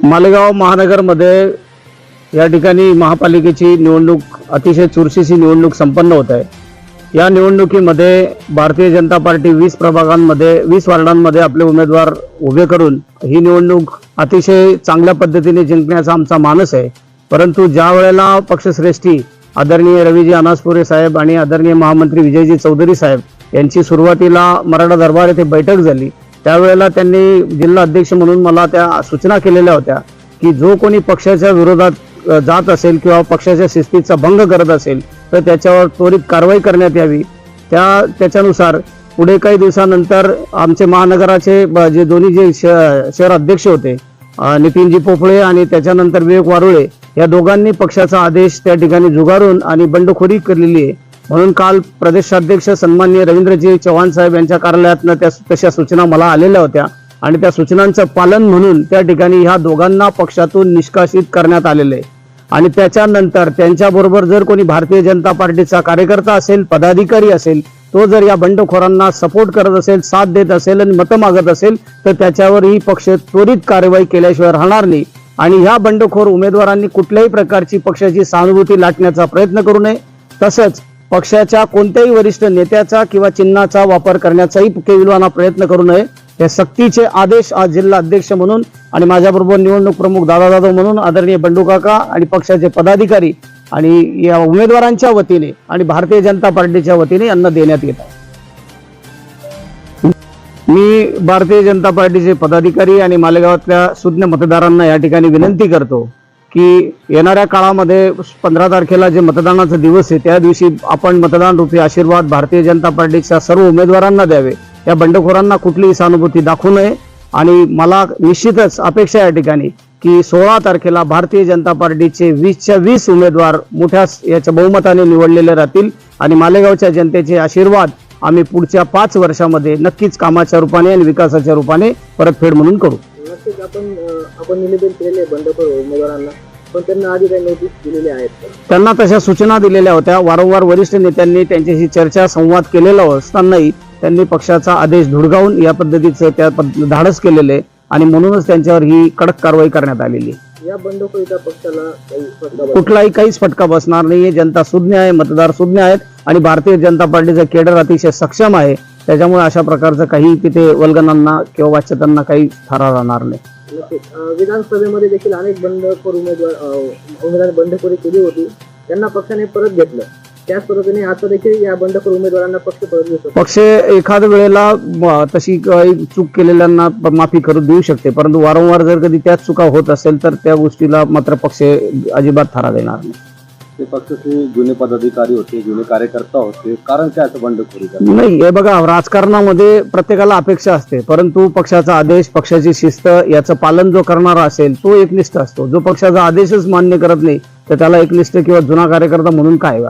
मालेगाव महानगरमध्ये या ठिकाणी महापालिकेची निवडणूक अतिशय चुरशीची निवडणूक संपन्न होत आहे. या निवडणुकीमध्ये भारतीय जनता पार्टी वीस प्रभागांमध्ये वीस वार्डांमध्ये आपले उमेदवार उभे करून ही निवडणूक अतिशय चांगल्या पद्धतीने जिंकण्याचा आमचा मानस आहे. परंतु ज्या वेळेला पक्षश्रेष्ठी आदरणीय रवीजी अनासपुरे साहेब आणि आदरणीय महामंत्री विजयजी चौधरी साहेब यांची सुरुवातीला मराठा दरबार येथे बैठक झाली त्यावेळेला त्यांनी जिल्हा अध्यक्ष म्हणून मला त्या सूचना केलेल्या होत्या की जो कोणी पक्षाच्या विरोधात जात असेल किंवा पक्षाच्या शिस्तीचा भंग करत असेल तर त्याच्यावर त्वरित कारवाई करण्यात यावी. त्या त्याच्यानुसार पुढे काही दिवसानंतर आमचे महानगराचे जे दोन्ही जे श- शहर अध्यक्ष होते नितीनजी पोफळे आणि त्याच्यानंतर विवेक वारुळे या दोघांनी पक्षाचा आदेश त्या ठिकाणी जुगारून आणि बंडखोरी केलेली आहे. म्हणून काल प्रदेशाध्यक्ष सन्माननीय रवींद्रजी चव्हाण साहेब यांच्या कार्यालयातनं त्या तशा सूचना मला आलेल्या होत्या. आणि त्या सूचनांचं पालन म्हणून त्या ठिकाणी ह्या दोघांना पक्षातून निष्कासित करण्यात आलेले आहे. आणि त्याच्यानंतर त्यांच्याबरोबर जर कोणी भारतीय जनता पार्टीचा कार्यकर्ता असेल पदाधिकारी असेल तो जर या बंडखोरांना सपोर्ट करत असेल साथ देत असेल आणि मतं मागत असेल तर त्याच्यावर ही पक्ष त्वरित कारवाई केल्याशिवाय राहणार नाही. आणि ह्या बंडखोर उमेदवारांनी कुठल्याही प्रकारची पक्षाची सहानुभूती लाटण्याचा प्रयत्न करू नये. तसंच पक्षाच्या कोणत्याही वरिष्ठ नेत्याचा किंवा चिन्हाचा वापर करण्याचाही केविलवाना प्रयत्न करू नये. हे सक्तीचे आदेश आज जिल्हा अध्यक्ष म्हणून आणि माझ्याबरोबर निवडणूक प्रमुख दादा जाधव म्हणून आदरणीय बंडू काका आणि पक्षाचे पदाधिकारी आणि या उमेदवारांच्या वतीने आणि भारतीय जनता पार्टीच्या वतीने यांना देण्यात येत आहे. मी भारतीय जनता पार्टीचे पदाधिकारी आणि मालेगावातल्या सुज्ञ मतदारांना या ठिकाणी विनंती करतो की येणाऱ्या काळामध्ये पंधरा तारखेला जे मतदानाचा दिवस आहे त्या दिवशी आपण मतदान रूपी आशीर्वाद भारतीय जनता पार्टीच्या सर्व उमेदवारांना द्यावे. या बंडखोरांना कुठलीही सहानुभूती दाखवू नये. आणि मला निश्चितच अपेक्षा या ठिकाणी की सोळा तारखेला भारतीय जनता पार्टीचे वीसच्या वीस उमेदवार मोठ्या याच्या बहुमताने निवडलेले राहतील. आणि मालेगावच्या जनतेचे आशीर्वाद आम्ही पुढच्या पाच वर्षामध्ये नक्कीच कामाच्या रूपाने आणि विकासाच्या रूपाने परतफेड म्हणून करू. नक्कीच आपण आपण निवेदन केलेले बंडखोर उमेदवारांना पण त्यांना आधी काही नोटीस दिलेल्या आहेत त्यांना तशा सूचना दिलेल्या होत्या वारंवार वरिष्ठ नेत्यांनी त्यांच्याशी चर्चा संवाद केलेला असतानाही त्यांनी पक्षाचा आदेश धुडगावून या पद्धतीचं त्या धाडस केलेले आणि म्हणूनच त्यांच्यावर ही कडक कारवाई करण्यात आलेली आहे. या बंडखोरीचा पक्षाला काही फटका. कुठलाही काहीच फटका बसणार नाहीये. जनता सुज्ञ आहे मतदार सुज्ञ आहेत आणि भारतीय जनता पार्टीचं केडर अतिशय सक्षम आहे. त्याच्यामुळे अशा प्रकारचं काही तिथे वल्गनांना किंवा वाच्यतांना काही थारा राहणार नाही. नक्कीच. अं, विधानसभेमध्ये देखील अनेक बंडखोर उमेदवार अं, उमेदवारांनी बंडखोरी केली होती त्यांना पक्षाने परत घेतलं. त्याच पद्धतीने आता देखील या बंडखोर उमेदवारांना पक्ष परत पक्ष एखाद्या वेळेला तशी काही चूक केलेल्यांना माफी करू देऊ शकते परंतु वारंवार जर कधी त्याच चुका होत असेल तर त्या गोष्टीला मात्र पक्ष अजिबात थारा देणार नाही. ते पक्षाचे जुने पदाधिकारी होते जुने कार्यकर्ता होते कारण काय असं बंडखोरी? नाही हे बघा राजकारणामध्ये प्रत्येकाला अपेक्षा असते परंतु पक्षाचा आदेश पक्षाची शिस्त याचं पालन जो करणारा असेल तो एकनिष्ठ असतो. जो पक्षाचा आदेशच मान्य करत नाही तर त्याला एकनिष्ठ किंवा जुना कार्यकर्ता म्हणून काय